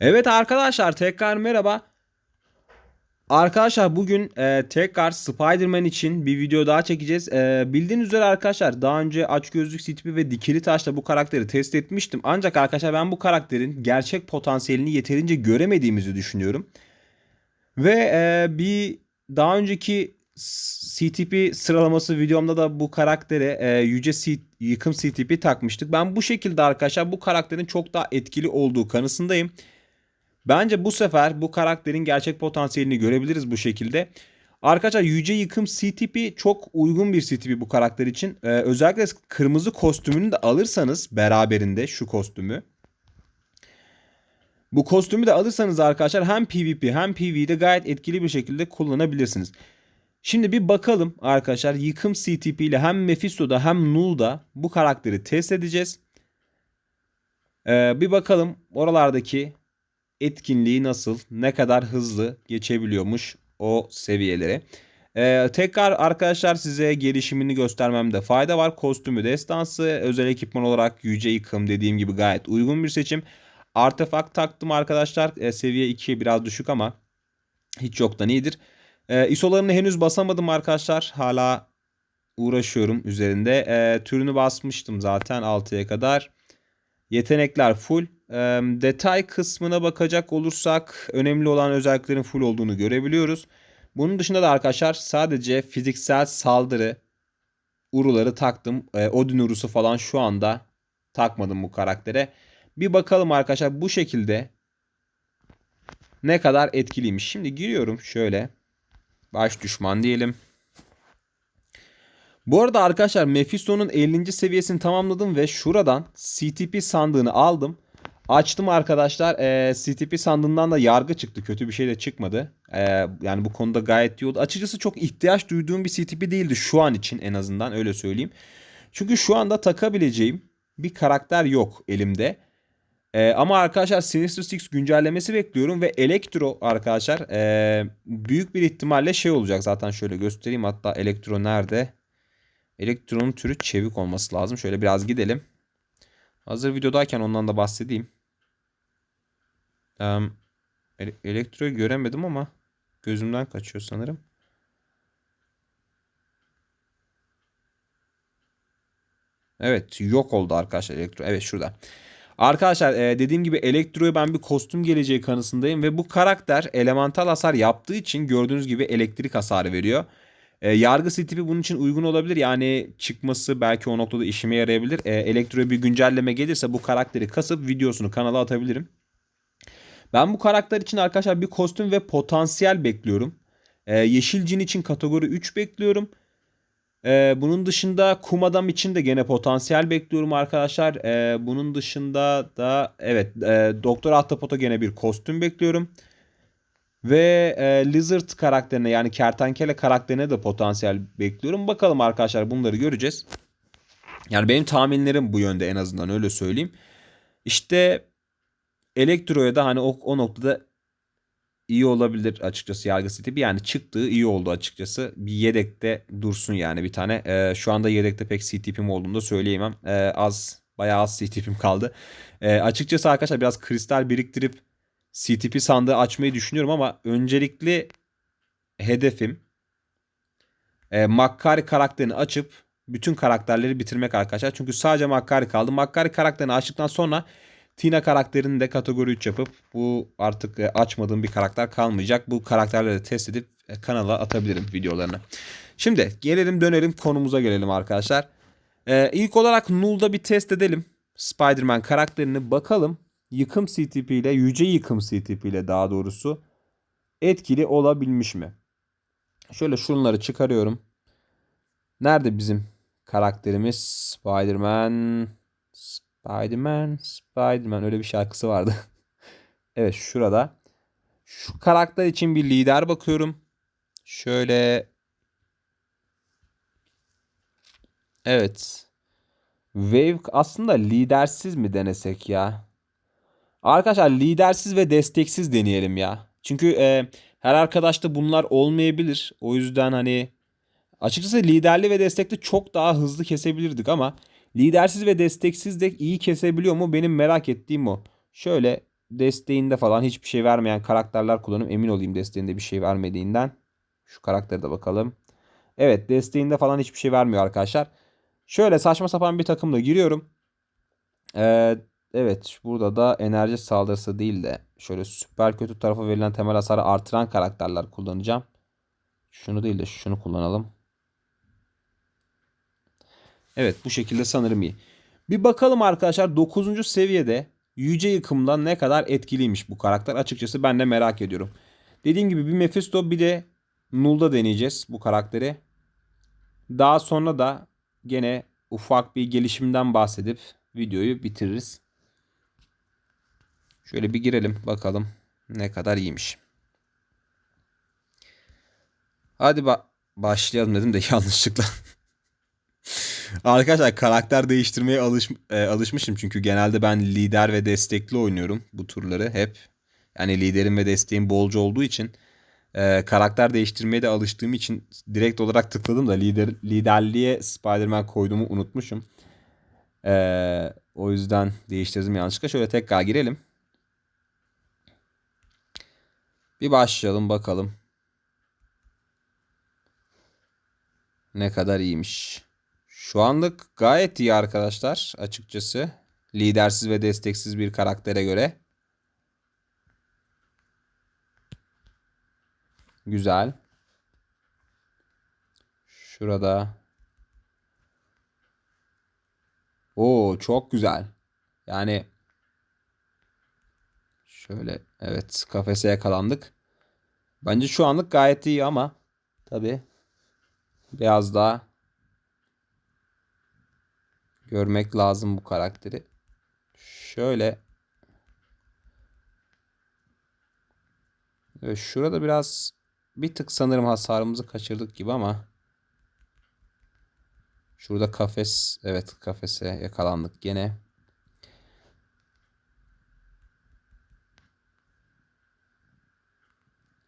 Evet arkadaşlar tekrar merhaba. Arkadaşlar bugün e, tekrar Spider-Man için bir video daha çekeceğiz. E, bildiğiniz üzere arkadaşlar daha önce açgözlük Stipi ve Dikili Taş'la bu karakteri test etmiştim. Ancak arkadaşlar ben bu karakterin gerçek potansiyelini yeterince göremediğimizi düşünüyorum. Ve e, bir daha önceki CTP sıralaması videomda da bu karaktere e, yüce C- yıkım CTP takmıştık. Ben bu şekilde arkadaşlar bu karakterin çok daha etkili olduğu kanısındayım. Bence bu sefer bu karakterin gerçek potansiyelini görebiliriz bu şekilde. Arkadaşlar Yüce Yıkım CTP çok uygun bir CTP bu karakter için. Ee, özellikle kırmızı kostümünü de alırsanız beraberinde şu kostümü. Bu kostümü de alırsanız arkadaşlar hem PvP hem PvE'de gayet etkili bir şekilde kullanabilirsiniz. Şimdi bir bakalım arkadaşlar Yıkım CTP ile hem Mephisto'da hem Null'da bu karakteri test edeceğiz. Ee, bir bakalım oralardaki etkinliği nasıl, ne kadar hızlı geçebiliyormuş o seviyelere. Ee, tekrar arkadaşlar size gelişimini göstermemde fayda var. Kostümü destansı, özel ekipman olarak yüce yıkım dediğim gibi gayet uygun bir seçim. Artefakt taktım arkadaşlar. Ee, seviye 2'ye biraz düşük ama hiç yoktan iyidir. Ee, ISO'larını henüz basamadım arkadaşlar. Hala uğraşıyorum üzerinde. Ee, türünü basmıştım zaten 6'ya kadar. Yetenekler full. Detay kısmına bakacak olursak önemli olan özelliklerin full olduğunu görebiliyoruz. Bunun dışında da arkadaşlar sadece fiziksel saldırı uruları taktım. Ee, Odin urusu falan şu anda takmadım bu karaktere. Bir bakalım arkadaşlar bu şekilde ne kadar etkiliymiş. Şimdi giriyorum şöyle. Baş düşman diyelim. Bu arada arkadaşlar Mephisto'nun 50. seviyesini tamamladım ve şuradan CTP sandığını aldım. Açtım arkadaşlar. E, CTP sandığından da yargı çıktı. Kötü bir şey de çıkmadı. E, yani bu konuda gayet iyi oldu. Açıkçası çok ihtiyaç duyduğum bir CTP değildi şu an için en azından öyle söyleyeyim. Çünkü şu anda takabileceğim bir karakter yok elimde. E, ama arkadaşlar Sinister Six güncellemesi bekliyorum ve Elektro arkadaşlar e, büyük bir ihtimalle şey olacak. Zaten şöyle göstereyim hatta Elektro nerede? Elektronun türü çevik olması lazım. Şöyle biraz gidelim. Hazır videodayken ondan da bahsedeyim. Um, elektroyu göremedim ama gözümden kaçıyor sanırım. Evet yok oldu arkadaşlar elektro. Evet şurada. Arkadaşlar e, dediğim gibi elektroya ben bir kostüm geleceği kanısındayım ve bu karakter elemental hasar yaptığı için gördüğünüz gibi elektrik hasarı veriyor. E, yargı tipi bunun için uygun olabilir. Yani çıkması belki o noktada işime yarayabilir. E, bir güncelleme gelirse bu karakteri kasıp videosunu kanala atabilirim. Ben bu karakter için arkadaşlar bir kostüm ve potansiyel bekliyorum. E, Yeşil Cin için kategori 3 bekliyorum. E, bunun dışında Kum Adam için de gene potansiyel bekliyorum arkadaşlar. E, bunun dışında da evet e, Doktor Ahtapot'a gene bir kostüm bekliyorum. Ve e, Lizard karakterine yani kertenkele karakterine de potansiyel bekliyorum. Bakalım arkadaşlar bunları göreceğiz. Yani benim tahminlerim bu yönde en azından öyle söyleyeyim. İşte Elektro'ya da hani o, o noktada iyi olabilir açıkçası yargı tipi. Yani çıktığı iyi oldu açıkçası. Bir yedekte dursun yani bir tane. E, şu anda yedekte pek CTP'm olduğunu da söyleyemem. E, az bayağı az CTP'm kaldı. E, açıkçası arkadaşlar biraz kristal biriktirip CTP sandığı açmayı düşünüyorum ama öncelikli hedefim e, Makkari karakterini açıp bütün karakterleri bitirmek arkadaşlar. Çünkü sadece Makkari kaldı. Makkari karakterini açtıktan sonra Tina karakterini de kategori 3 yapıp bu artık e, açmadığım bir karakter kalmayacak. Bu karakterleri test edip e, kanala atabilirim videolarını. Şimdi gelelim dönelim konumuza gelelim arkadaşlar. Ee, ilk olarak Null'da bir test edelim. Spider-Man karakterini bakalım yıkım CTP ile yüce yıkım CTP ile daha doğrusu etkili olabilmiş mi? Şöyle şunları çıkarıyorum. Nerede bizim karakterimiz? Spider-Man Spider-Man Spider-Man öyle bir şarkısı vardı. evet şurada. Şu karakter için bir lider bakıyorum. Şöyle Evet. Wave aslında lidersiz mi denesek ya? Arkadaşlar lidersiz ve desteksiz deneyelim ya. Çünkü e, her arkadaşta bunlar olmayabilir. O yüzden hani açıkçası liderli ve destekli çok daha hızlı kesebilirdik ama lidersiz ve desteksiz de iyi kesebiliyor mu? Benim merak ettiğim o. Şöyle desteğinde falan hiçbir şey vermeyen karakterler kullanıyorum. Emin olayım desteğinde bir şey vermediğinden. Şu karakteri de bakalım. Evet desteğinde falan hiçbir şey vermiyor arkadaşlar. Şöyle saçma sapan bir takımla giriyorum. Ee, evet burada da enerji saldırısı değil de şöyle süper kötü tarafa verilen temel hasarı artıran karakterler kullanacağım. Şunu değil de şunu kullanalım. Evet bu şekilde sanırım iyi. Bir bakalım arkadaşlar 9. seviyede yüce yıkımdan ne kadar etkiliymiş bu karakter. Açıkçası ben de merak ediyorum. Dediğim gibi bir Mephisto bir de Null'da deneyeceğiz bu karakteri. Daha sonra da gene ufak bir gelişimden bahsedip videoyu bitiririz. Şöyle bir girelim bakalım ne kadar iyiymiş. Hadi ba- başlayalım dedim de yanlışlıkla. Arkadaşlar karakter değiştirmeye alış, e, alışmışım çünkü genelde ben lider ve destekli oynuyorum bu turları hep. Yani liderim ve desteğim bolca olduğu için e, karakter değiştirmeye de alıştığım için direkt olarak tıkladım da lider liderliğe Spider-Man koyduğumu unutmuşum. E, o yüzden değiştirdim yanlışlıkla. Şöyle tekrar girelim. Bir başlayalım bakalım. Ne kadar iyiymiş. Şu anlık gayet iyi arkadaşlar açıkçası. Lidersiz ve desteksiz bir karaktere göre. Güzel. Şurada. Oo çok güzel. Yani şöyle evet kafese yakalandık. Bence şu anlık gayet iyi ama tabii biraz daha görmek lazım bu karakteri. Şöyle Evet, şurada biraz bir tık sanırım hasarımızı kaçırdık gibi ama şurada kafes evet kafese yakalandık gene.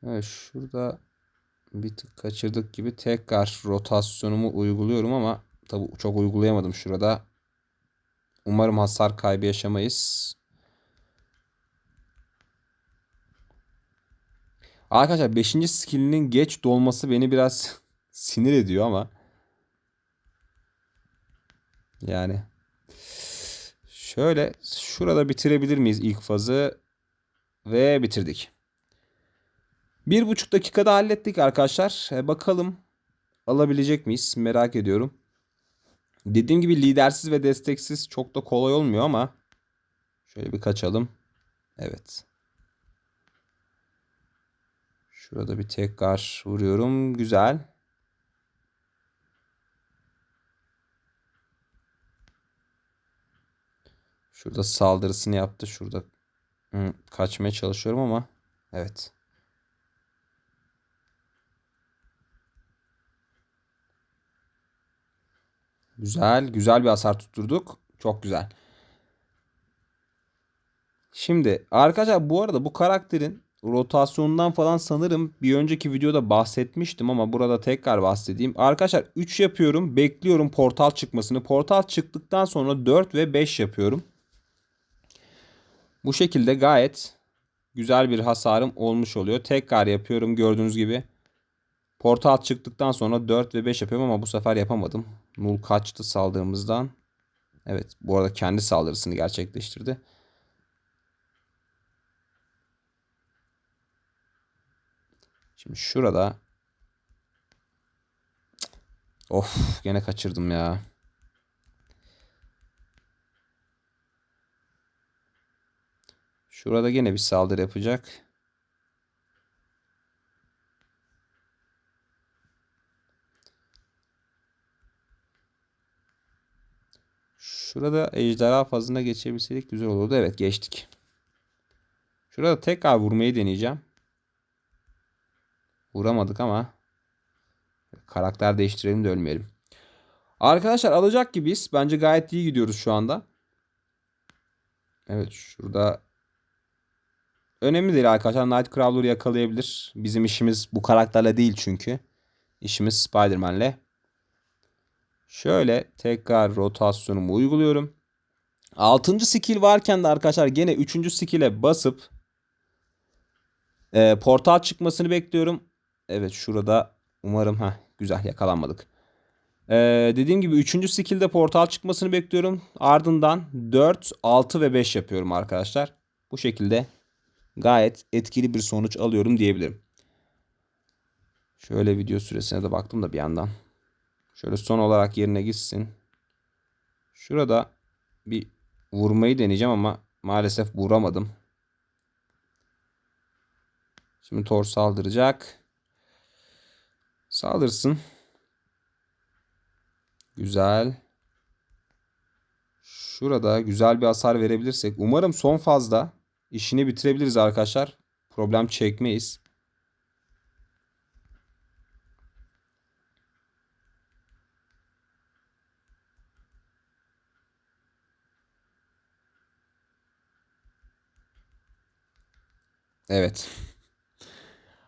Evet şurada bir tık kaçırdık gibi tekrar rotasyonumu uyguluyorum ama tabi çok uygulayamadım şurada. Umarım hasar kaybı yaşamayız. Arkadaşlar 5. skillinin geç dolması beni biraz sinir ediyor ama yani şöyle şurada bitirebilir miyiz ilk fazı ve bitirdik. Bir buçuk dakikada hallettik arkadaşlar. E, bakalım alabilecek miyiz merak ediyorum. Dediğim gibi lidersiz ve desteksiz çok da kolay olmuyor ama şöyle bir kaçalım. Evet. Şurada bir tekrar vuruyorum. Güzel. Şurada saldırısını yaptı. Şurada kaçmaya çalışıyorum ama evet. Güzel. Güzel bir hasar tutturduk. Çok güzel. Şimdi arkadaşlar bu arada bu karakterin rotasyonundan falan sanırım bir önceki videoda bahsetmiştim ama burada tekrar bahsedeyim. Arkadaşlar 3 yapıyorum. Bekliyorum portal çıkmasını. Portal çıktıktan sonra 4 ve 5 yapıyorum. Bu şekilde gayet güzel bir hasarım olmuş oluyor. Tekrar yapıyorum gördüğünüz gibi. Portal çıktıktan sonra 4 ve 5 yapıyorum ama bu sefer yapamadım. Null kaçtı saldığımızdan. Evet bu arada kendi saldırısını gerçekleştirdi. Şimdi şurada Of gene kaçırdım ya. Şurada gene bir saldırı yapacak. Şurada ejderha fazına geçebilseydik güzel olurdu. Evet geçtik. Şurada tekrar vurmayı deneyeceğim. Vuramadık ama karakter değiştirelim de ölmeyelim. Arkadaşlar alacak gibiyiz. Bence gayet iyi gidiyoruz şu anda. Evet şurada önemli değil arkadaşlar. Nightcrawler'ı yakalayabilir. Bizim işimiz bu karakterle değil çünkü. İşimiz Spider-Man'le. Şöyle tekrar rotasyonumu uyguluyorum. Altıncı skill varken de arkadaşlar gene üçüncü skill'e basıp e, portal çıkmasını bekliyorum. Evet şurada umarım ha güzel yakalanmadık. Ee, dediğim gibi 3. skill'de portal çıkmasını bekliyorum. Ardından 4, 6 ve 5 yapıyorum arkadaşlar. Bu şekilde gayet etkili bir sonuç alıyorum diyebilirim. Şöyle video süresine de baktım da bir yandan. Şöyle son olarak yerine gitsin. Şurada bir vurmayı deneyeceğim ama maalesef vuramadım. Şimdi Thor saldıracak. Saldırsın. Güzel. Şurada güzel bir hasar verebilirsek. Umarım son fazla işini bitirebiliriz arkadaşlar. Problem çekmeyiz. Evet.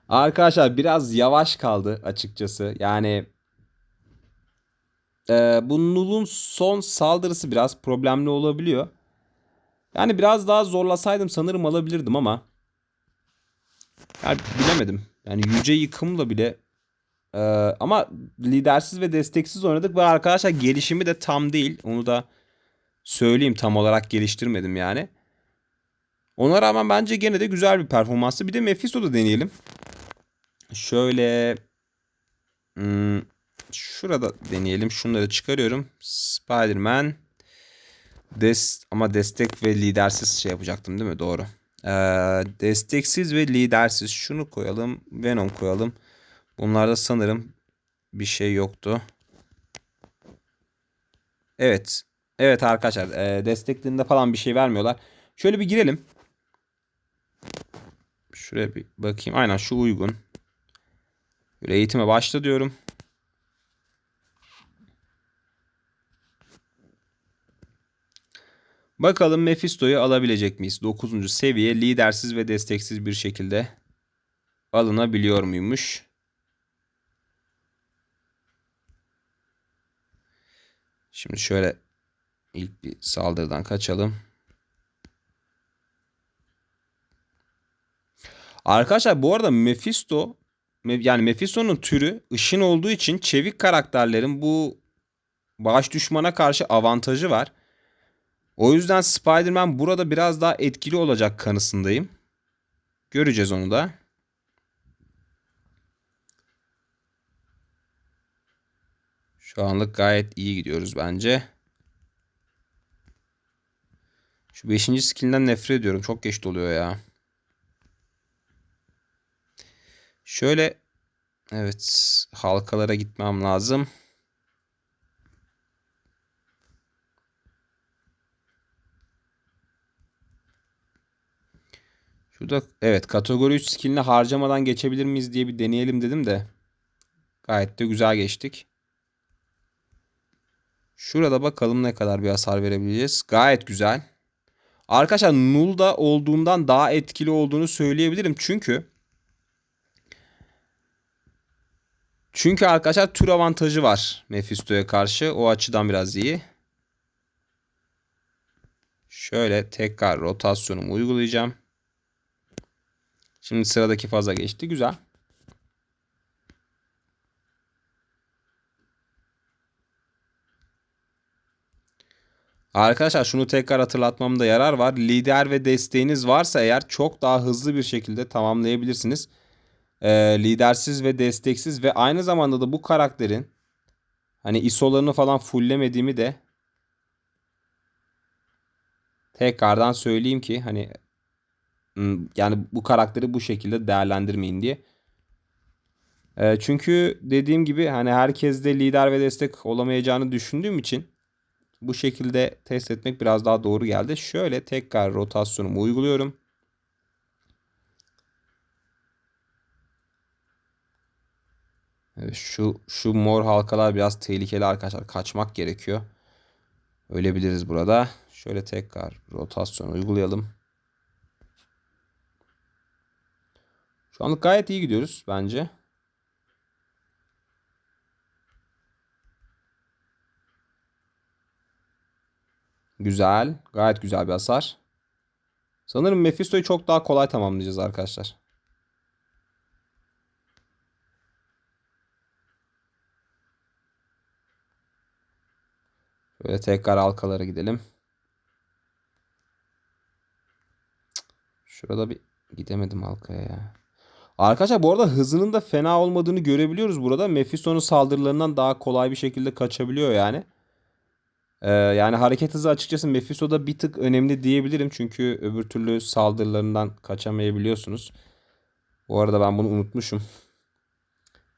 Arkadaşlar biraz yavaş kaldı açıkçası. Yani e, bu Null'un son saldırısı biraz problemli olabiliyor. Yani biraz daha zorlasaydım sanırım alabilirdim ama yani bilemedim. Yani yüce yıkımla bile e, ama lidersiz ve desteksiz oynadık ve arkadaşlar gelişimi de tam değil. Onu da söyleyeyim tam olarak geliştirmedim yani. Ona rağmen bence gene de güzel bir performansı. Bir de Mephisto'da deneyelim. Şöyle hmm, şurada deneyelim. Şunları çıkarıyorum. Spider-Man Des ama destek ve lidersiz şey yapacaktım değil mi? Doğru. Ee, desteksiz ve lidersiz. Şunu koyalım. Venom koyalım. Bunlarda sanırım bir şey yoktu. Evet. Evet arkadaşlar. E, desteklerinde falan bir şey vermiyorlar. Şöyle bir girelim. Şuraya bir bakayım. Aynen şu uygun. Böyle eğitime başla diyorum. Bakalım Mephisto'yu alabilecek miyiz? 9. seviye lidersiz ve desteksiz bir şekilde alınabiliyor muymuş? Şimdi şöyle ilk bir saldırıdan kaçalım. Arkadaşlar bu arada Mephisto yani Mephisto'nun türü ışın olduğu için çevik karakterlerin bu baş düşmana karşı avantajı var. O yüzden Spider-Man burada biraz daha etkili olacak kanısındayım. Göreceğiz onu da. Şu anlık gayet iyi gidiyoruz bence. Şu 5. skill'den nefret ediyorum. Çok geç doluyor ya. Şöyle evet halkalara gitmem lazım. Şurada evet kategori 3 skillini harcamadan geçebilir miyiz diye bir deneyelim dedim de. Gayet de güzel geçtik. Şurada bakalım ne kadar bir hasar verebileceğiz. Gayet güzel. Arkadaşlar Null'da olduğundan daha etkili olduğunu söyleyebilirim. Çünkü Çünkü arkadaşlar tür avantajı var Mephisto'ya karşı. O açıdan biraz iyi. Şöyle tekrar rotasyonumu uygulayacağım. Şimdi sıradaki faza geçti. Güzel. Arkadaşlar şunu tekrar hatırlatmamda yarar var. Lider ve desteğiniz varsa eğer çok daha hızlı bir şekilde tamamlayabilirsiniz. Ee, lidersiz ve desteksiz ve aynı zamanda da bu karakterin hani ISO'larını falan fulllemediğimi de tekrardan söyleyeyim ki hani yani bu karakteri bu şekilde değerlendirmeyin diye. E, çünkü dediğim gibi hani herkes de lider ve destek olamayacağını düşündüğüm için bu şekilde test etmek biraz daha doğru geldi. Şöyle tekrar rotasyonumu uyguluyorum. Şu şu mor halkalar biraz tehlikeli arkadaşlar. Kaçmak gerekiyor. Ölebiliriz burada. Şöyle tekrar rotasyon uygulayalım. Şu anlık gayet iyi gidiyoruz bence. Güzel. Gayet güzel bir hasar. Sanırım Mephisto'yu çok daha kolay tamamlayacağız arkadaşlar. Böyle tekrar halkalara gidelim. Şurada bir gidemedim halkaya ya. Arkadaşlar bu arada hızının da fena olmadığını görebiliyoruz burada. Mephisto'nun saldırılarından daha kolay bir şekilde kaçabiliyor yani. Ee, yani hareket hızı açıkçası Mephisto'da bir tık önemli diyebilirim. Çünkü öbür türlü saldırılarından kaçamayabiliyorsunuz. Bu arada ben bunu unutmuşum.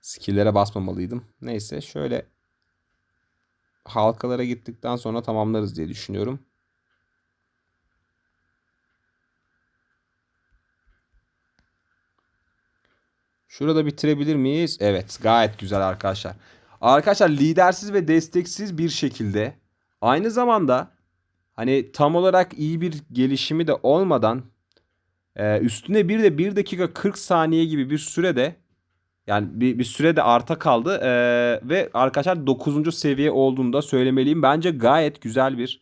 Skill'lere basmamalıydım. Neyse şöyle halkalara gittikten sonra tamamlarız diye düşünüyorum. Şurada bitirebilir miyiz? Evet gayet güzel arkadaşlar. Arkadaşlar lidersiz ve desteksiz bir şekilde aynı zamanda hani tam olarak iyi bir gelişimi de olmadan e, üstüne bir de 1 dakika 40 saniye gibi bir sürede yani bir, bir sürede arta kaldı e, ve arkadaşlar 9. seviye olduğunu da söylemeliyim. Bence gayet güzel bir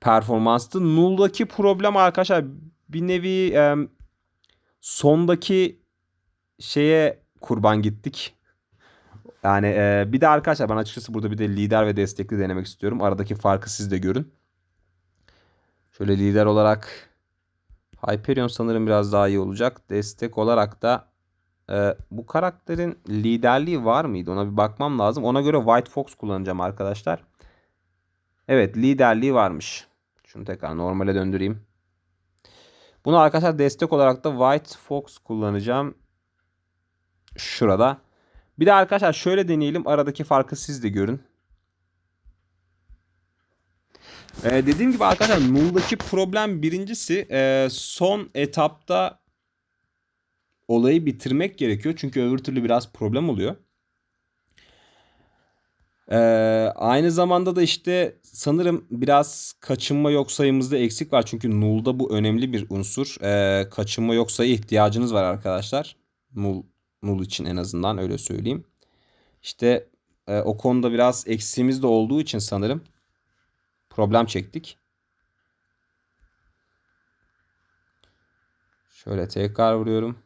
performanstı. Null'daki problem arkadaşlar bir nevi e, sondaki şeye kurban gittik. Yani e, bir de arkadaşlar ben açıkçası burada bir de lider ve destekli denemek istiyorum. Aradaki farkı siz de görün. Şöyle lider olarak Hyperion sanırım biraz daha iyi olacak. Destek olarak da e, bu karakterin liderliği var mıydı? Ona bir bakmam lazım. Ona göre White Fox kullanacağım arkadaşlar. Evet liderliği varmış. Şunu tekrar normale döndüreyim. Bunu arkadaşlar destek olarak da White Fox kullanacağım. Şurada. Bir de arkadaşlar şöyle deneyelim. Aradaki farkı siz de görün. Ee, dediğim gibi arkadaşlar Null'daki problem birincisi e, son etapta olayı bitirmek gerekiyor. Çünkü öbür türlü biraz problem oluyor. Ee, aynı zamanda da işte sanırım biraz kaçınma yok sayımızda eksik var. Çünkü null'da bu önemli bir unsur. Ee, kaçınma yok sayı ihtiyacınız var arkadaşlar. Null, null için en azından öyle söyleyeyim. İşte e, o konuda biraz eksiğimiz de olduğu için sanırım problem çektik. Şöyle tekrar vuruyorum.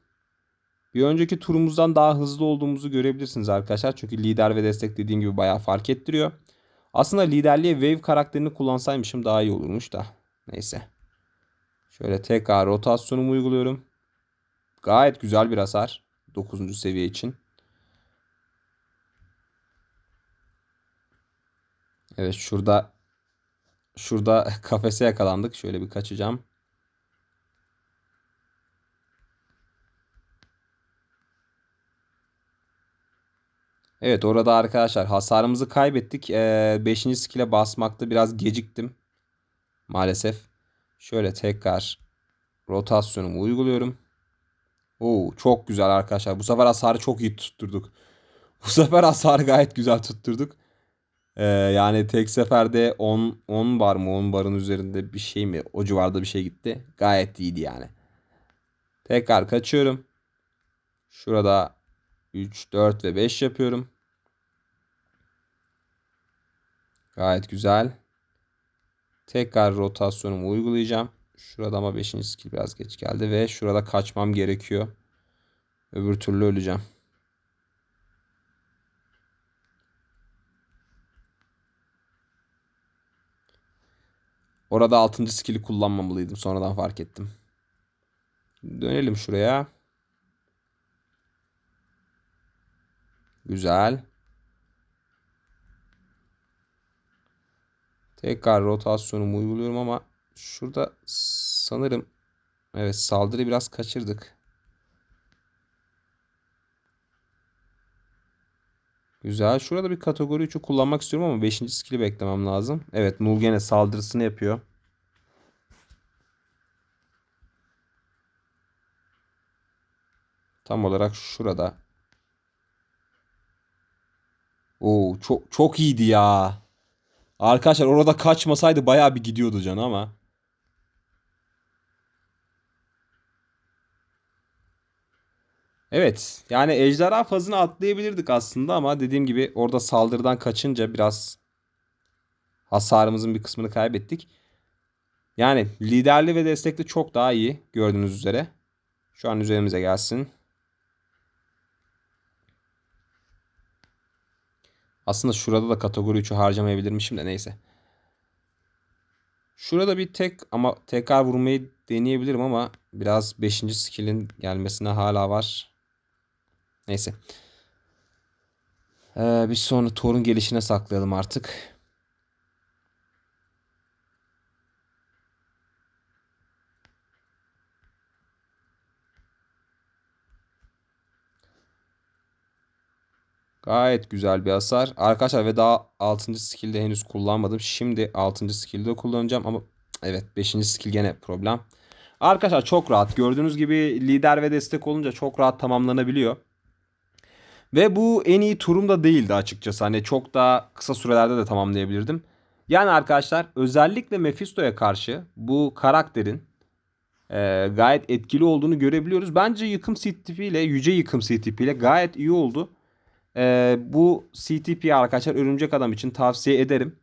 Bir önceki turumuzdan daha hızlı olduğumuzu görebilirsiniz arkadaşlar. Çünkü lider ve destek dediğim gibi bayağı fark ettiriyor. Aslında liderliğe Wave karakterini kullansaymışım daha iyi olurmuş da. Neyse. Şöyle tekrar rotasyonumu uyguluyorum. Gayet güzel bir hasar. 9. seviye için. Evet şurada şurada kafese yakalandık. Şöyle bir kaçacağım. Evet orada arkadaşlar hasarımızı kaybettik. 5. Ee, skill'e basmakta biraz geciktim. Maalesef. Şöyle tekrar rotasyonumu uyguluyorum. Oo, çok güzel arkadaşlar. Bu sefer hasarı çok iyi tutturduk. Bu sefer hasarı gayet güzel tutturduk. Ee, yani tek seferde 10 10 bar mı 10 barın üzerinde bir şey mi o civarda bir şey gitti. Gayet iyiydi yani. Tekrar kaçıyorum. Şurada 3, 4 ve 5 yapıyorum. Gayet güzel. Tekrar rotasyonumu uygulayacağım. Şurada ama 5. skill biraz geç geldi ve şurada kaçmam gerekiyor. Öbür türlü öleceğim. Orada 6. skill'i kullanmamalıydım. Sonradan fark ettim. Dönelim şuraya. Güzel. Tekrar rotasyonumu uyguluyorum ama şurada sanırım evet saldırı biraz kaçırdık. Güzel. Şurada bir kategori 3'ü kullanmak istiyorum ama 5. skill'i beklemem lazım. Evet Null gene saldırısını yapıyor. Tam olarak şurada. Oo çok çok iyiydi ya. Arkadaşlar orada kaçmasaydı bayağı bir gidiyordu can ama. Evet yani ejderha fazını atlayabilirdik aslında ama dediğim gibi orada saldırıdan kaçınca biraz hasarımızın bir kısmını kaybettik. Yani liderli ve destekli çok daha iyi gördüğünüz üzere. Şu an üzerimize gelsin. Aslında şurada da kategori 3'ü harcamayabilirmişim de neyse. Şurada bir tek ama tekrar vurmayı deneyebilirim ama biraz 5. skill'in gelmesine hala var. Neyse. Ee, bir sonra Thor'un gelişine saklayalım artık. Gayet güzel bir hasar. Arkadaşlar ve daha 6. skill'de henüz kullanmadım. Şimdi 6. skill'de kullanacağım ama evet 5. skill gene problem. Arkadaşlar çok rahat. Gördüğünüz gibi lider ve destek olunca çok rahat tamamlanabiliyor. Ve bu en iyi turum da değildi açıkçası. Hani çok daha kısa sürelerde de tamamlayabilirdim. Yani arkadaşlar özellikle Mephisto'ya karşı bu karakterin e, gayet etkili olduğunu görebiliyoruz. Bence yıkım CTP ile yüce yıkım CTP ile gayet iyi oldu. E, bu CTP arkadaşlar örümcek adam için tavsiye ederim.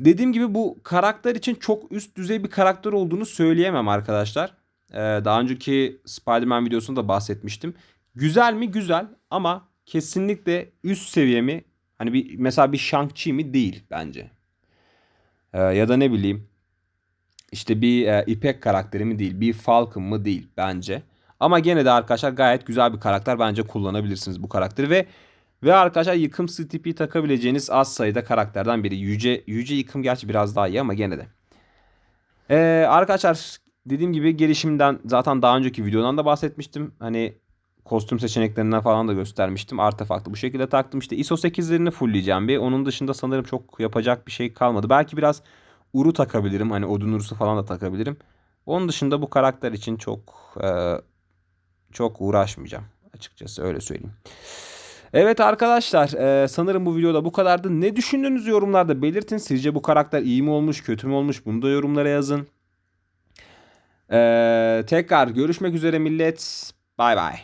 Dediğim gibi bu karakter için çok üst düzey bir karakter olduğunu söyleyemem arkadaşlar. Ee, daha önceki Spider-Man videosunda da bahsetmiştim. Güzel mi? Güzel ama kesinlikle üst seviye mi? Hani bir mesela bir Shang-Chi mi? Değil bence. Ee, ya da ne bileyim işte bir e, İpek karakteri mi değil, bir Falcon mı değil bence. Ama gene de arkadaşlar gayet güzel bir karakter bence kullanabilirsiniz bu karakteri ve ve arkadaşlar yıkım CTP takabileceğiniz az sayıda karakterden biri. Yüce Yüce yıkım gerçi biraz daha iyi ama gene de. Ee, arkadaşlar dediğim gibi gelişimden zaten daha önceki videodan da bahsetmiştim. Hani kostüm seçeneklerinden falan da göstermiştim. Artefaktı bu şekilde taktım. İşte ISO 8'lerini fullleyeceğim bir. Onun dışında sanırım çok yapacak bir şey kalmadı. Belki biraz uru takabilirim. Hani odun urusu falan da takabilirim. Onun dışında bu karakter için çok e, çok uğraşmayacağım. Açıkçası öyle söyleyeyim. Evet arkadaşlar e, sanırım bu videoda bu kadardı. Ne düşündüğünüzü yorumlarda belirtin. Sizce bu karakter iyi mi olmuş kötü mü olmuş bunu da yorumlara yazın. E, tekrar görüşmek üzere millet. Bay bay.